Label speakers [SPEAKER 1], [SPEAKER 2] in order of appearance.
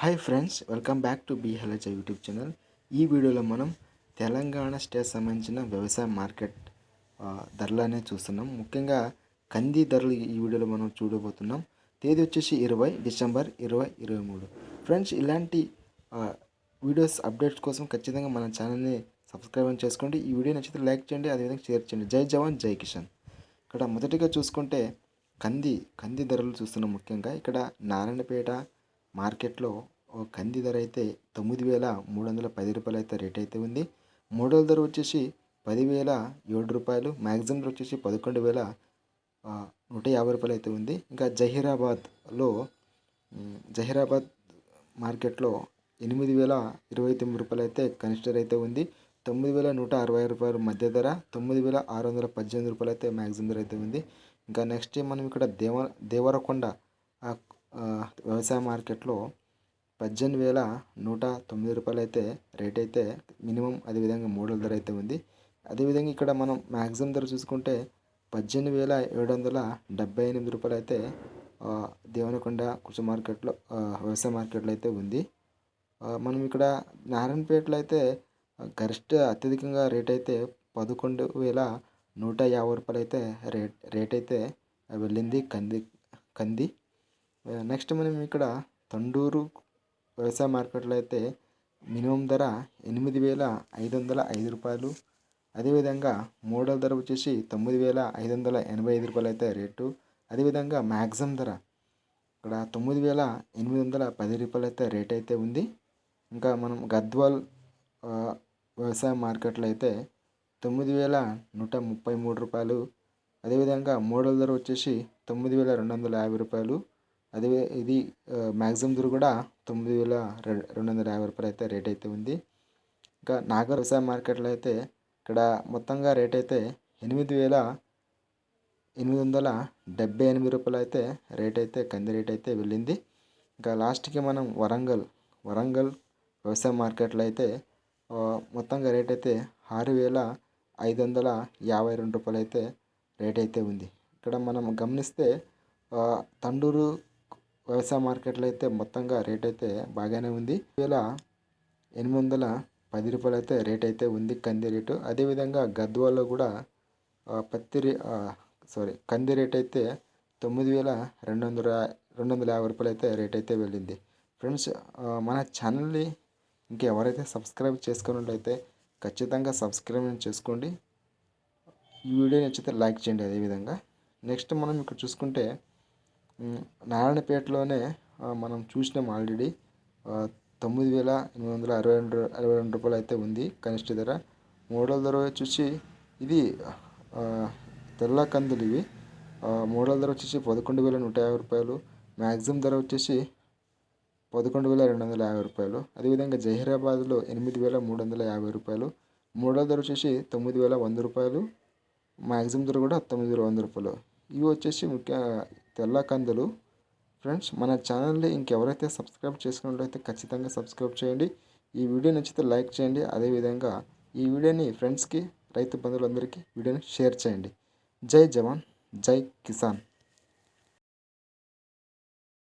[SPEAKER 1] Hi friends welcome back to B హెలచ YouTube channel. ఈ వీడియోలో మనం తెలంగాణ స్టేట్ సంబంధించిన వ్యవసాయ మార్కెట్ ధరలు అనేది చూస్తున్నాం. ముఖ్యంగా కంది ధరలు ఈ వీడియోలో మనం చూడబోతున్నాం. తేదీ వచ్చేసి ఇరవై డిసెంబర్ ఇరవై ఇరవై మూడు. ఫ్రెండ్స్ ఇలాంటి వీడియోస్ అప్డేట్స్ కోసం ఖచ్చితంగా మన ఛానల్ని సబ్స్క్రైబ్ చేసుకోండి. ఈ వీడియో నచ్చితే లైక్ చేయండి అదేవిధంగా షేర్ చేయండి. జై జవాన్ జై కిషన్ ఇక్కడ మొదటిగా చూసుకుంటే కంది కంది ధరలు చూస్తున్నాం ముఖ్యంగా. ఇక్కడ నారాయణపేట మార్కెట్లో కంది ధర అయితే తొమ్మిది వేల మూడు వందల పది రూపాయలు అయితే రేట్ అయితే ఉంది. మూడోల ధర వచ్చేసి పదివేల ఏడు రూపాయలు మ్యాక్సిమం ధర వచ్చేసి పదకొండు వేల నూట యాభై రూపాయలు అయితే ఉంది. ఇంకా జహీరాబాద్లో జహీరాబాద్ మార్కెట్లో ఎనిమిది వేల ఇరవై తొమ్మిది రూపాయలు అయితే కనిష్ట ధర అయితే ఉంది. తొమ్మిది వేల నూట అరవై రూపాయలు మధ్య ధర తొమ్మిది వేల ఆరు వందల పద్దెనిమిది రూపాయలు అయితే మ్యాక్సిమం ధర అయితే ఉంది. ఇంకా నెక్స్ట్ మనం ఇక్కడ దేవ దేవరకొండ వ్యవసాయ మార్కెట్లో పద్దెనిమిది వేల నూట తొమ్మిది రూపాయలు అయితే రేట్ అయితే మినిమం అదేవిధంగా మూడల ధర అయితే ఉంది. అదేవిధంగా ఇక్కడ మనం మ్యాక్సిమం ధర చూసుకుంటే పద్దెనిమిది వేల ఏడు వందల డెబ్బై ఎనిమిది రూపాయలు అయితే దేవనకొండ కృషి మార్కెట్లో వ్యవసాయ మార్కెట్లో అయితే ఉంది. మనం ఇక్కడ నారాయణపేటలో అయితే గరిష్ట అత్యధికంగా రేట్ అయితే పదకొండు వేల నూట యాభై రూపాయలు అయితే రేట్ రేట్ అయితే వెళ్ళింది కంది కంది. నెక్స్ట్ మనం ఇక్కడ తండూరు వ్యవసాయ మార్కెట్లో అయితే మినిమం ధర ఎనిమిది వేల ఐదు వందల ఐదు రూపాయలు. అదేవిధంగా మోడల్ ధర వచ్చేసి తొమ్మిది వేల ఐదు వందల ఎనభై ఐదు రూపాయలు అయితే రేటు. అదేవిధంగా మ్యాక్సిమం ధర ఇక్కడ తొమ్మిది వేల ఎనిమిది వందల పది రూపాయలు అయితే రేట్ అయితే ఉంది. ఇంకా మనం గద్వాల్ వ్యవసాయ మార్కెట్లో అయితే తొమ్మిది వేల నూట ముప్పై మూడు రూపాయలు. అదేవిధంగా మోడల్ ధర వచ్చేసి తొమ్మిది వేల రెండు వందల యాభై రూపాయలు. అదే ఇది మ్యాక్సిమం ధర కూడా తొమ్మిది వేల రె- రెండు వందల యాభై రూపాయలు అయితే రేట్ అయితే ఉంది. ఇంకా నాగర్ వ్యవసాయ మార్కెట్లో అయితే ఇక్కడ మొత్తంగా రేట్ అయితే ఎనిమిది వేల ఎనిమిది వందల డెబ్బై ఎనిమిది రూపాయలు అయితే రేట్ అయితే కంది రేట్ అయితే వెళ్ళింది. ఇంకా లాస్ట్కి మనం వరంగల్ వరంగల్ వ్యవసాయ మార్కెట్లో అయితే మొత్తంగా రేట్ అయితే ఆరు వేల ఐదు వందల యాభై రెండు రూపాయలు అయితే రేట్ అయితే ఉంది. ఇక్కడ మనం గమనిస్తే తండూరు వ్యవసాయ మార్కెట్లో అయితే మొత్తంగా రేట్ అయితే బాగానే ఉంది. వేల ఎనిమిది వందల పది రూపాయలు అయితే రేట్ అయితే ఉంది కంది రేటు. అదేవిధంగా గద్వాల్లో కూడా పత్తి రే సారీ కంది రేట్ అయితే తొమ్మిది వేల రెండు వందల రెండు వందల యాభై రూపాయలు అయితే రేట్ అయితే వెళ్ళింది. ఫ్రెండ్స్ మన ఛానల్ని ఇంకెవరైతే సబ్స్క్రైబ్ చేసుకున్నట్లయితే ఖచ్చితంగా సబ్స్క్రైబ్ చేసుకోండి. ఈ వీడియో నచ్చితే లైక్ చేయండి అదేవిధంగా నెక్స్ట్ మనం ఇక్కడ చూసుకుంటే నారాయణపేటలోనే మనం చూసినాం ఆల్రెడీ. తొమ్మిది వేల ఎనిమిది వందల అరవై రెండు అరవై రెండు రూపాయలు అయితే ఉంది కనిష్ట ధర. మూడవ ధర వచ్చేసి ఇది తెల్ల కందులు ఇవి. ఆ, మూడవ ధర వచ్చేసి పదకొండు వేల నూట యాభై రూపాయలు. మ్యాక్సిమం ధర వచ్చేసి పదకొండు వేల రెండు వందల యాభై రూపాయలు. అదేవిధంగా జహీరాబాద్లో ఎనిమిది వేల మూడు వందల యాభై రూపాయలు. మూడో ధర వచ్చేసి తొమ్మిది వేల వంద రూపాయలు. మ్యాక్సిమం ధర కూడా తొమ్మిది వేల వంద రూపాయలు. ఇవి వచ్చేసి ముఖ్య తెల్ల కందులు. ఫ్రెండ్స్ మన ఛానల్ని ఇంకెవరైతే సబ్స్క్రైబ్ చేసుకున్నట్లయితే ఖచ్చితంగా సబ్స్క్రైబ్ చేయండి. ఈ వీడియో నచ్చితే లైక్ చేయండి. అదేవిధంగా ఈ వీడియోని ఫ్రెండ్స్కి రైతు బంధువులందరికీ వీడియోని షేర్ చేయండి. జై జవాన్ జై కిసాన్.